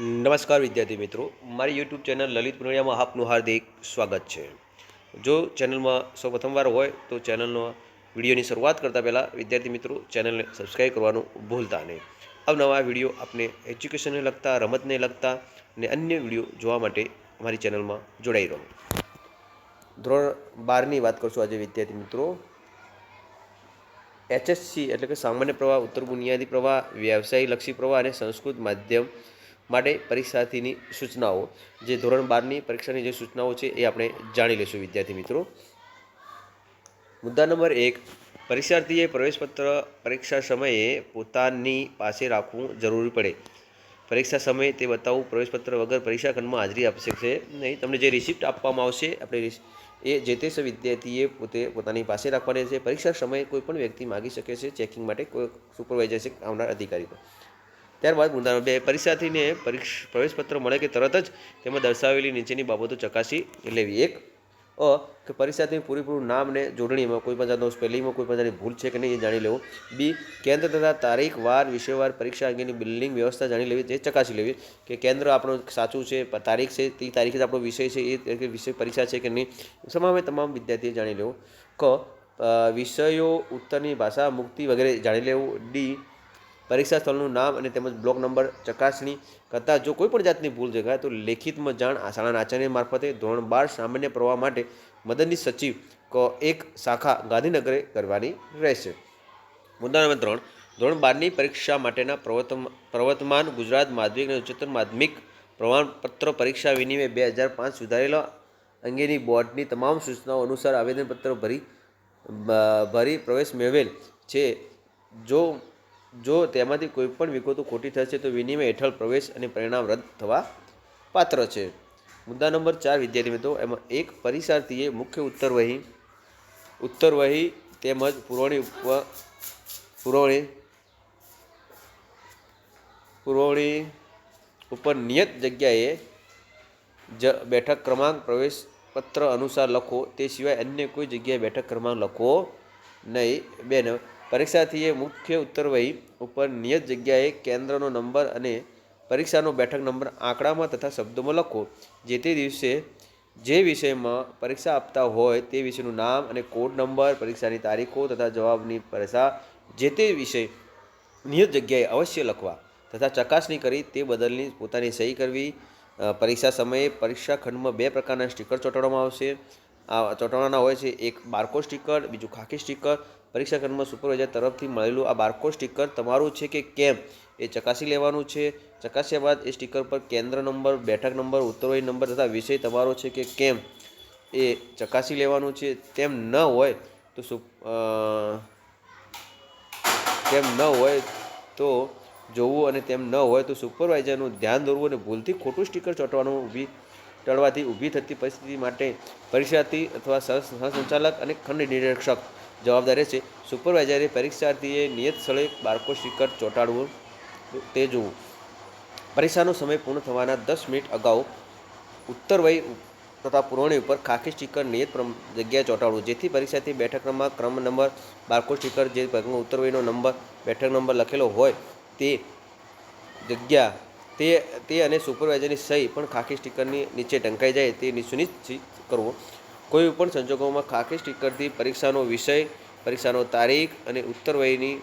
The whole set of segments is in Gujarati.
નમસ્કાર વિદ્યાર્થી મિત્રો. મારી યુટ્યુબ ચેનલ લલિત પુનરિયામાં આપનું હાર્દિક સ્વાગત છે. જો ચેનલમાં સૌ પ્રથમવાર હોય તો ચેનલનો વિડીયોની શરૂઆત કરતાં પહેલાં વિદ્યાર્થી મિત્રો ચેનલને સબસ્ક્રાઈબ કરવાનું ભૂલતા નહીં. અવનવા વીડિયો આપને એજ્યુકેશનને લગતા, રમતને લગતા અને અન્ય વીડિયો જોવા માટે અમારી ચેનલમાં જોડાઈ રહો. ધોરણ બારની વાત કરશું આજે વિદ્યાર્થી મિત્રો. એચએસસી એટલે કે સામાન્ય પ્રવાહ, ઉત્તર બુનિયાદી પ્રવાહ, વ્યવસાયલક્ષી પ્રવાહ અને સંસ્કૃત માધ્યમ માટે પરીક્ષાર્થીની સૂચનાઓ. જે ધોરણ બારની પરીક્ષાની જે સૂચનાઓ છે એ આપણે જાણી લઈશું, વિદ્યાર્થી મિત્રો. મુદ્દા નંબર એક. પરીક્ષાર્થીએ પ્રવેશપત્ર પરીક્ષા સમયે પોતાની પાસે રાખવું જરૂરી પડે. પરીક્ષા સમયે તે બતાવવું પ્રવેશપત્ર વગર પરીક્ષા ખંડમાં હાજરી આપી શકશે નહીં. તમને જે રિસિપ્ટ આપવામાં આવશે, આપણે એ જે તે વિદ્યાર્થીએ પોતે પોતાની પાસે રાખવાની છે પરીક્ષા સમયે કોઈ પણ વ્યક્તિ માગી શકે છે ચેકિંગ માટે કોઈ સુપરવાઇઝર છે, આવનાર અધિકારી પર. ત્યારબાદ મુદ્દા નંબર બે પરીક્ષાર્થીને પરીક્ષ પ્રવેશપત્ર મળે કે તરત જ તેમાં દર્શાવેલી નીચેની બાબતો ચકાસી લેવી. એક, અ, કે પરીક્ષાર્થીનું પૂરેપૂરું નામ અને જોડણીમાં કોઈ પણ જાતનો સ્પેલિંગમાં કોઈ પણ જાતની ભૂલ છે કે નહીં એ જાણી લેવું. બી, કેન્દ્ર તથા તારીખ, વાર, વિષયવાર, પરીક્ષા અંગેની બિલ્ડિંગ વ્યવસ્થા જાણી લેવી તે ચકાસી લેવી. કે કેન્દ્ર આપણું સાચું છે તારીખ છે, તે તારીખે આપણો વિષય છે, એ વિષય પરીક્ષા છે કે નહીં તમામે તમામ વિદ્યાર્થીએ જાણી લેવું. ક વિષયો ઉત્તરની ભાષા મુક્તિ વગેરે જાણી લેવું. ડી પરીક્ષા સ્થળનું નામ અને તેમજ બ્લોક નંબર ચકાસણી કરતાં જો કોઈ પણ જાતની ભૂલ જગાય તો લેખિતમાં જાણ શાળાના આચાર્ય મારફતે ધોરણ બાર સામાન્ય પ્રવાહ માટે મદદની સચિવ એક શાખા ગાંધીનગરે કરવાની રહેશે. મુદ્દા નંબર ત્રણ. ધોરણ બારની પરીક્ષા માટેના પ્રવર્તમ, પ્રવર્તમાન ગુજરાત માધ્યમિક અને ઉચ્ચતર માધ્યમિક પ્રમાણપત્ર પરીક્ષા વિનિમય બે હજાર પાંચ સુધારેલા અંગેની બોર્ડની તમામ સૂચનાઓ અનુસાર આવેદનપત્ર ભરી ભરી પ્રવેશ મેળવેલ છે. જો જો તેમાંથી કોઈ પણ વિગતો ખોટી થશે તો વિનિમય હેઠળ પ્રવેશ અને પરિણામ રદ થવા પાત્ર છે. મુદ્દા નંબર ચાર, વિદ્યાર્થી મિત્રો, એમાં એક પરીક્ષાર્થીએ મુખ્ય ઉત્તર વહી ઉત્તર વહી તેમજ પુરવણી પુરવણી પુરવણી ઉપર નિયત જગ્યાએ જ બેઠક ક્રમાંક પ્રવેશ પત્ર અનુસાર લખો. તે સિવાય અન્ય કોઈ જગ્યાએ બેઠક ક્રમાંક લખો નહીં. બે નંબર પરીક્ષાર્થીએ મુખ્ય ઉત્તરવહી ઉપર નિયત જગ્યાએ કેન્દ્રનો નંબર અને પરીક્ષાનો બેઠક નંબર આંકડામાં તથા શબ્દોમાં લખો. જે તે દિવસે જે વિષયમાં પરીક્ષા આપતા હોય તે વિષયનું નામ અને કોડ નંબર પરીક્ષાની તારીખો તથા જવાબની પરીક્ષા જે તે વિષય નિયત જગ્યાએ અવશ્ય લખવા તથા ચકાસણી કરી તે બદલની પોતાની સહી કરવી. પરીક્ષા સમયે પરીક્ષા ખંડમાં બે પ્રકારના સ્ટીકર ચોંટાડવામાં આવશે. આ ચોંટાડવાના હોય છે. એક બારકો સ્ટીકર, બીજું ખાકી સ્ટીકર. પરીક્ષા કેન્દ્રમાં સુપરવાઇઝર તરફથી મળેલું આ બારકો સ્ટીકર તમારું છે કે કેમ? એ ચકાસી લેવાનું છે. ચકાસ્યા બાદ એ સ્ટીકર પર કેન્દ્ર નંબર, બેઠક નંબર ઉત્તરવાહી નંબર તથા વિષય તમારો છે કે કેમ? એ ચકાસી લેવાનું છે. તેમ ન હોય તો સુપ તેમ ન હોય તો જોવું અને તેમ ન હોય તો સુપરવાઇઝરનું ધ્યાન દોરવું અને ભૂલથી ખોટું સ્ટીકર ચોંટવાનું ઊભી ટળવાથી ઊભી થતી પરિસ્થિતિ માટે પરીક્ષાર્થી અથવા સહ, સહસંચાલક અને ખંડ નિરીક્ષક જવાબદાર રહેશે. સુપરવાઇઝરે પરીક્ષાર્થીએ નિયત સ્થળે બાળકો શિખર ચોંટાડવું, તે જોવું. પરીક્ષાનો સમય પૂર્ણ થવાના દસ મિનિટ અગાઉ ઉત્તરવય તથા પુરવણી ઉપર ખાખી સ્ટીકર નિયત પ્રમ- જગ્યાએ ચોંટાડવું. જેથી પરીક્ષાથી બેઠક ક્રમાંક ક્રમ નંબર બારકો સ્ટીકર જે ઉત્તરવયનો નંબર, બેઠક નંબર લખેલો હોય તે જગ્યા તે તે અને સુપરવાઇઝરની સહી પણ ખાખી સ્ટીકરની નીચે ઢંકાઈ જાય તે સુનિશ્ચિત કરવો. કોઈ પણ સંજોગોમાં ખાખી સ્ટીકરથી પરીક્ષાનો વિષય, પરીક્ષાનો તારીખ અને ઉત્તરવયની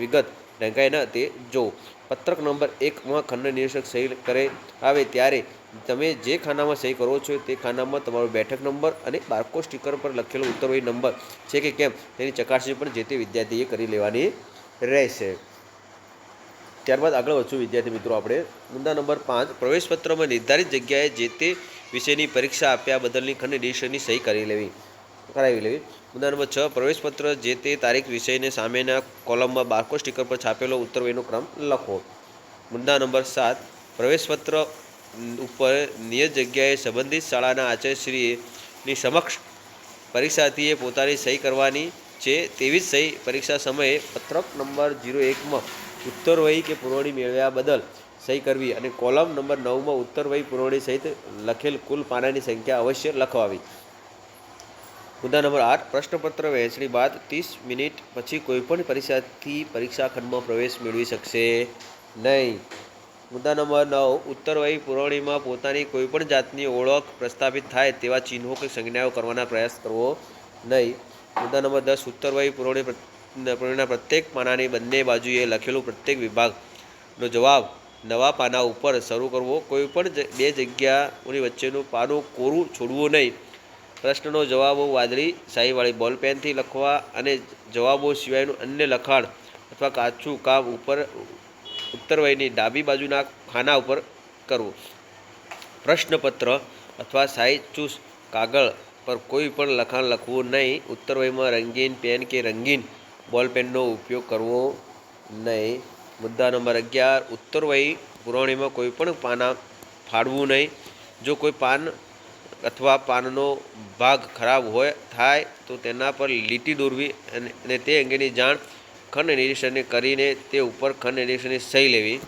વિગત ઢંકાઈ ન તે જો પત્રક નંબર એકમાં ખંડ નિરીક્ષક સહી કરે, આવે ત્યારે તમે જે ખાનામાં સહી કરો છો તે ખાનામાં તમારો બેઠક નંબર અને બારકો સ્ટીકર પર લખેલો ઉત્તરવય નંબર છે કે કેમ તેની ચકાસણી પણ જે તે વિદ્યાર્થીએ કરી લેવાની રહેશે. ત્યારબાદ આગળ વધશું વિદ્યાર્થી મિત્રો આપણે. મુદ્દા નંબર પાંચ, પ્રવેશપત્રમાં નિર્ધારિત જગ્યાએ જે તે વિષયની પરીક્ષા આપ્યા બદલની ખંડ નિરીક્ષકની સહી કરી લેવી, કરાવી લેવી. મુદ્દા નંબર છ, પ્રવેશપત્ર જે તે તારીખ વિષયને સામેના કોલમમાં બારકો સ્ટીકર પર છાપેલો ઉત્તરવયનો ક્રમ લખો. મુદ્દા નંબર સાત, પ્રવેશપત્ર ઉપર નિયત જગ્યાએ સંબંધિત શાળાના આચાર્યશ્રીની સમક્ષ પરીક્ષાર્થીએ પોતાની સહી કરવાની છે તેવી જ સહી પરીક્ષા સમયે પત્રક નંબર જીરો એકમાં ઉત્તરવહી કે પુરવણી મેળવ્યા બદલ સહી કરવી અને કોલમ નંબર નવમાં ઉત્તરવહી પુરવણી સહિત લખેલ કુલ પાનાની સંખ્યા અવશ્ય લખવાવી. મુદ્દા નંબર આઠ, પ્રશ્નપત્ર વહેંચણી બાદ ત્રીસ મિનિટ પછી કોઈપણ પરીક્ષાર્થી પરીક્ષા ખંડમાં પ્રવેશ મેળવી શકશે નહીં. મુદ્દા નંબર નવ ઉત્તરવયી પુરવણીમાં પોતાની કોઈપણ જાતની ઓળખ પ્રસ્થાપિત થાય તેવા ચિહ્નો કે સંજ્ઞાઓ કરવાના પ્રયાસ કરવો નહીં. મુદ્દા નંબર દસ ઉત્તરવહી પુરવણી પ્ર- પ્રત્યેક પાનાની બંને બાજુએ લખેલું પ્રત્યેક વિભાગનો જવાબ નવા પાના ઉપર શરૂ કરવો. કોઈ પણ બે જગ્યાઓની વચ્ચેનું પાનું કોરું છોડવું નહીં. પ્રશ્નનો જવાબો વાદળી શાહીવાળી બોલપેનથી લખવા અને જવાબો સિવાયનું અન્ય લખાણ અથવા કાચું કામ ઉપર ઉત્તરવયની ડાબી બાજુના ખાના ઉપર કરવું. પ્રશ્નપત્ર અથવા શાહી ચૂસ કાગળ પર કોઈ પણ લખાણ લખવું નહીં. ઉત્તરવયમાં રંગીન પેન કે રંગીન બોલપેનનો ઉપયોગ કરવો નહીં. મુદ્દા નંબર અગિયાર ઉત્તરવયી પુરવણીમાં કોઈ પણ પાના ફાડવું નહીં. જો કોઈ પાન અથવા પાનનો ભાગ ખરાબ હોય, થાય, તો તેના પર લીટી દોરવી અને તે અંગેની જાણ ખંડ નિરીક્ષણને કરીને તે ઉપર ખંડ નિરીક્ષણની સહી લેવી.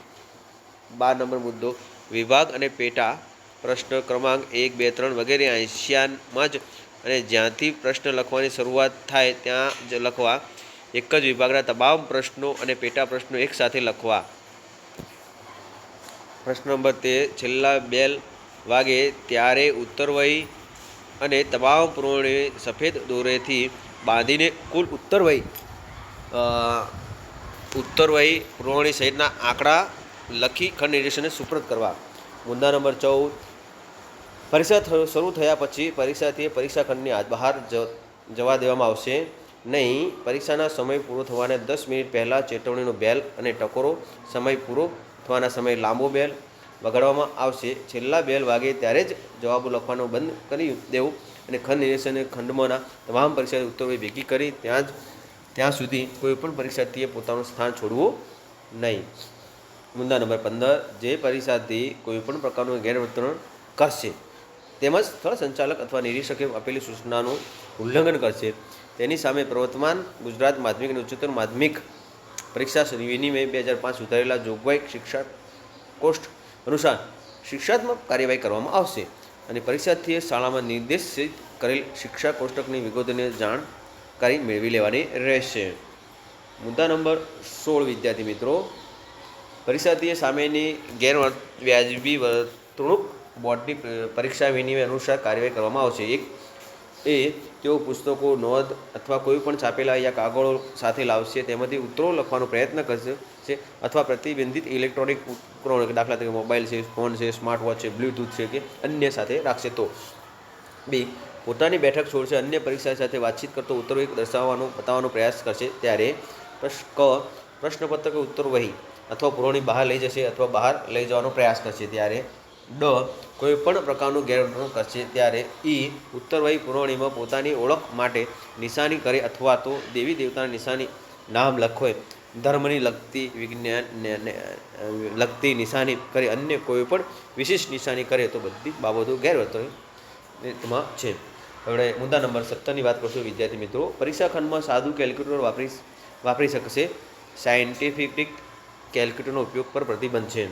બાર નંબર મુદ્દો, વિભાગ અને પેટા પ્રશ્ન ક્રમાંક એક, બે, ત્રણ વગેરે આંશિયાનમાં જ અને જ્યાંથી પ્રશ્ન લખવાની શરૂઆત થાય, ત્યાં જ લખવા એક જ વિભાગના તમામ પ્રશ્નો અને પેટા પ્રશ્નો એકસાથે લખવા. પ્રશ્ન નંબર તે, છેલ્લા બેલ વાગે ત્યારે ઉત્તરવયી અને તમામ પુરવણી સફેદ દોરેથી બાંધીને કુલ ઉત્તરવયી ઉત્તર ઉત્તરવયી પુરવણી સહિતના આંકડા લખી ખંડ નિરીક્ષણને સુપ્રત કરવા. મુદ્દા નંબર ચૌદ, પરીક્ષા શરૂ થયા પછી પરીક્ષાર્થીએ પરીક્ષા ખંડની બહાર જવા દેવામાં આવશે. નહીં, પરીક્ષાના સમય પૂરો થવાને દસ મિનિટ પહેલાં ચેતવણીનો બેલ અને ટકોરો સમય પૂરો થવાના સમય લાંબો બેલ વગાડવામાં આવશે. છેલ્લા બેલ વાગે ત્યારે જ જવાબો લખવાનું બંધ કરી દેવું અને ખંડ નિરીક્ષણે ખંડમાંના તમામ પરીક્ષા ઉત્તરો ભેગી કરી ત્યાં જ, ત્યાં સુધી કોઈપણ પરીક્ષાર્થીએ પોતાનું સ્થાન છોડવું નહીં. મુદ્દા નંબર પંદર, જે પરીક્ષાર્થી કોઈપણ પ્રકારનું ગેરવર્તન કરશે, તેમજ સ્થળ સંચાલક અથવા નિરીક્ષકે આપેલી સૂચનાનું ઉલ્લંઘન કરશે તેની સામે પ્રવર્તમાન ગુજરાત માધ્યમિક અને ઉચ્ચતર માધ્યમિક પરીક્ષા વિનિમય બે હજાર પાંચ સુધારેલા જોગવાઈ શિક્ષા કોષ્ટ અનુસાર શિક્ષાત્મક કાર્યવાહી કરવામાં આવશે અને પરીક્ષાર્થીએ શાળામાં નિર્દેશિત કરેલ શિક્ષા કોષ્ટકની વિગતોને જાણકારી મેળવી લેવાની રહેશે. મુદ્દા નંબર સોળ, વિદ્યાર્થી મિત્રો. પરીક્ષાર્થીએ સામેની ગેરવ્યાજબી વર્તણૂક બોર્ડની પરીક્ષા વિનિમય અનુસાર કાર્યવાહી કરવામાં આવશે. એક એ તેઓ પુસ્તકો, નોંધ અથવા કોઈ પણ છાપેલા યા કાગળો સાથે લાવશે, તેમાંથી ઉત્તરો લખવાનો પ્રયત્ન કરશે અથવા પ્રતિબંધિત ઇલેક્ટ્રોનિક ઉપકરણો દાખલા તરીકે મોબાઈલ છે, ફોન છે સ્માર્ટ વોચ છે, બ્લૂટૂથ છે કે અન્ય સાથે રાખશે. તો બી, પોતાની બેઠક છોડશે, અન્ય પરીક્ષા સાથે વાતચીત કરતો ઉત્તરો એક દર્શાવવાનો, બતાવવાનો પ્રયાસ કરશે. ત્યારે પ્રશ્ન ક, પ્રશ્નપત્ર કે ઉત્તર વહી અથવા પુરવણી બહાર લઈ જશે અથવા બહાર લઈ જવાનો પ્રયાસ કરશે. ત્યારે ડ કોઈ પણ પ્રકારનું ગેરવર્તન કરશે ત્યારે એ ઉત્તરવાહી પુરવણીમાં પોતાની ઓળખ માટે નિશાની કરે અથવા તો દેવી દેવતાની નિશાની નામ લખોય. ધર્મની લગતી વિજ્ઞાન લગતી નિશાની કરે અન્ય કોઈ પણ વિશિષ્ટ નિશાની કરે તો બધી બાબતો ગેરવર્તનમાં છે. હવે મુદ્દા નંબર સત્તરની વાત કરશું. વિદ્યાર્થી મિત્રો, પરીક્ષા ખંડમાં સાદું કેલ્ક્યુલેટર વાપરી વાપરી શકશે. સાયન્ટિફિક કેલ્ક્યુલેટરનો ઉપયોગ પર પ્રતિબંધ છે.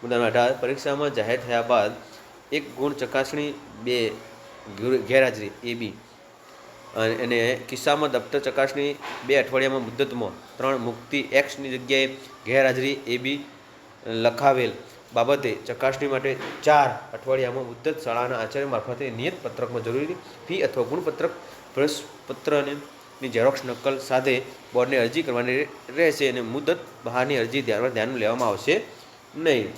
મુદ્દા નંબર અઢાર. પરીક્ષામાં જાહેર થયા બાદ એક ગુણ ચકાસણી, બે ગેરહાજરી, એ બી. અને કિસ્સામાં દફતર ચકાસણી, બે અઠવાડિયામાં મુદ્દતમાં. ત્રણ મુક્તિ એક્સની જગ્યાએ ગેરહાજરી, એ બી લખાવેલ બાબતે ચકાસણી માટે ચાર અઠવાડિયામાં મુદ્દત શાળાના આચાર્ય મારફતે નિયત પત્રકમાં જરૂરી ફી અથવા ગુણપત્રક, પ્રવેશપત્રની ઝેરોક્ષ નકલ સાથે બોર્ડને અરજી કરવાની રહેશે અને મુદ્દત બહારની અરજી ધ્યાનમાં ધ્યાનમાં લેવામાં આવશે. નહીં.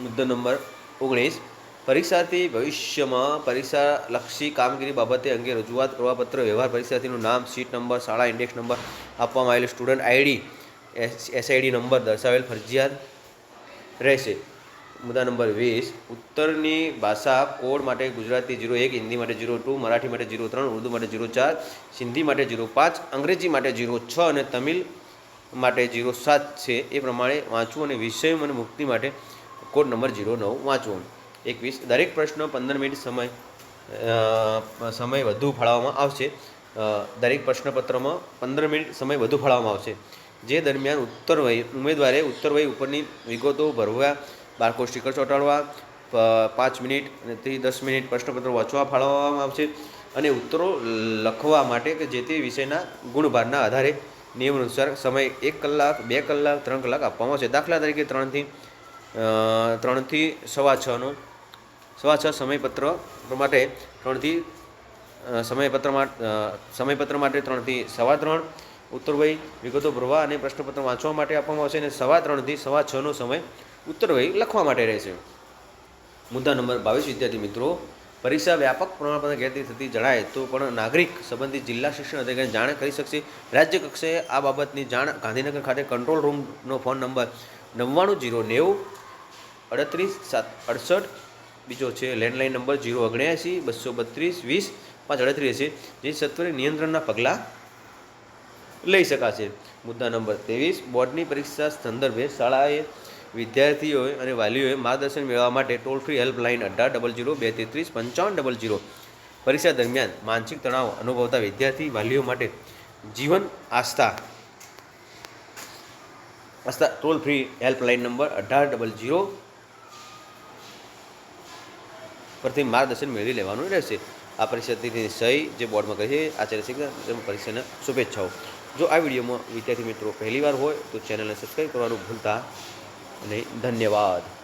મુદ્દો નંબર ઓગણીસ. પરીક્ષાર્થી ભવિષ્યમાં પરીક્ષાલક્ષી કામગીરી બાબતે અંગે રજૂઆત કરવા વ્યવહાર પરીક્ષાર્થીનું નામ, સીટ નંબર, શાળા ઇન્ડેક્સ નંબર આપવામાં આવેલ સ્ટુડન્ટ આઈડી એસઆઈડી નંબર દર્શાવેલ ફરજિયાત રહેશે. મુદ્દા નંબર વીસ. ઉત્તરની ભાષા કોડ માટે ગુજરાતી જીરો એક, હિન્દી માટે જીરો ટુ, મરાઠી માટે જીરો ત્રણ, ઉર્દુ માટે જીરો ચાર, સિંધી માટે જીરો પાંચ, અંગ્રેજી માટે જીરો છ અને તમિલ માટે જીરો સાત છે, એ પ્રમાણે વાંચવું અને વિષય અને મુક્તિ માટે કોડ નંબર જીરો નવ વાંચવો એકવીસ, દરેક પ્રશ્ન પંદર મિનિટ સમય સમય વધુ ફાળવવામાં આવશે. દરેક પ્રશ્નપત્રમાં પંદર મિનિટ સમય વધુ ફાળવવામાં આવશે. જે દરમિયાન ઉત્તર વય ઉમેદવારે ઉત્તર વય ઉપરની વિગતો ભરવા, બારકોડ સ્ટીકર ચોંટાડવા પાંચ મિનિટ અને થી દસ મિનિટ પ્રશ્નપત્ર વાંચવા ફાળવવામાં આવશે. અને ઉત્તરો લખવા માટે કે જે તે વિષયના ગુણભારના આધારે નિયમ અનુસાર સમય એક કલાક, બે કલાક, ત્રણ કલાક આપવામાં આવશે. દાખલા તરીકે ત્રણથી ત્રણથી સવા છનો સવા છ સમયપત્ર માટે ત્રણથી સમયપત્ર સમયપત્ર માટે ત્રણથી સવા ત્રણ ઉત્તરવય વિગતો ભરવા અને પ્રશ્નપત્ર વાંચવા માટે આપવામાં આવશે અને સવા ત્રણથી સવા છનો સમય ઉત્તરવય લખવા માટે રહેશે. મુદ્દા નંબર બાવીસ, વિદ્યાર્થી મિત્રો પરીક્ષા વ્યાપક પ્રમાણપત્ર ગેરરીતિ થતી જણાય તો પણ નાગરિક સંબંધિત જિલ્લા શિક્ષણ અધિકારી જાણ કરી શકશે. રાજ્ય કક્ષાએ આ બાબતની જાણ ગાંધીનગર ખાતે કંટ્રોલ રૂમનો ફોન નંબર નવ્વાણું જીરો નેવું અડત્રીસ સાત અડસઠ, બીજો છે લેન્ડલાઇન નંબર જીરો ઓગણ્યાસી, બસો બત્રીસ વીસ, પાંચ અડત્રીસ છે, જે સત્વરે નિયંત્રણના પગલાં લઈ શકાશે. મુદ્દા નંબર ત્રેવીસ, બોર્ડની પરીક્ષા સંદર્ભે શાળાએ વિદ્યાર્થીઓએ અને વાલીઓએ માર્ગદર્શન મેળવવા માટે ટોલ ફ્રી હેલ્પલાઇન અઢાર ડબલ જીરો બે તેત્રીસ પંચાવન ડબલ જીરો પરીક્ષા દરમિયાન માનસિક તણાવ અનુભવતા વિદ્યાર્થી વાલીઓ માટે Jeevan Aastha Aastha toll free helpline number અઢાર ડબલ જીરો પરથી માર્ગદર્શન મેળવી લેવાનું રહેશે. આ પરીક્ષાની સહી જે બોર્ડમાં કહે છે, આચાર્ય શિક્ષક તેમાં પરીક્ષાના શુભેચ્છાઓ. જો આ વિડીયોમાં વિદ્યાર્થી મિત્રો પહેલીવાર હોય તો ચેનલને સબસ્ક્રાઈબ કરવાનું ભૂલતા નહીં ધન્યવાદ.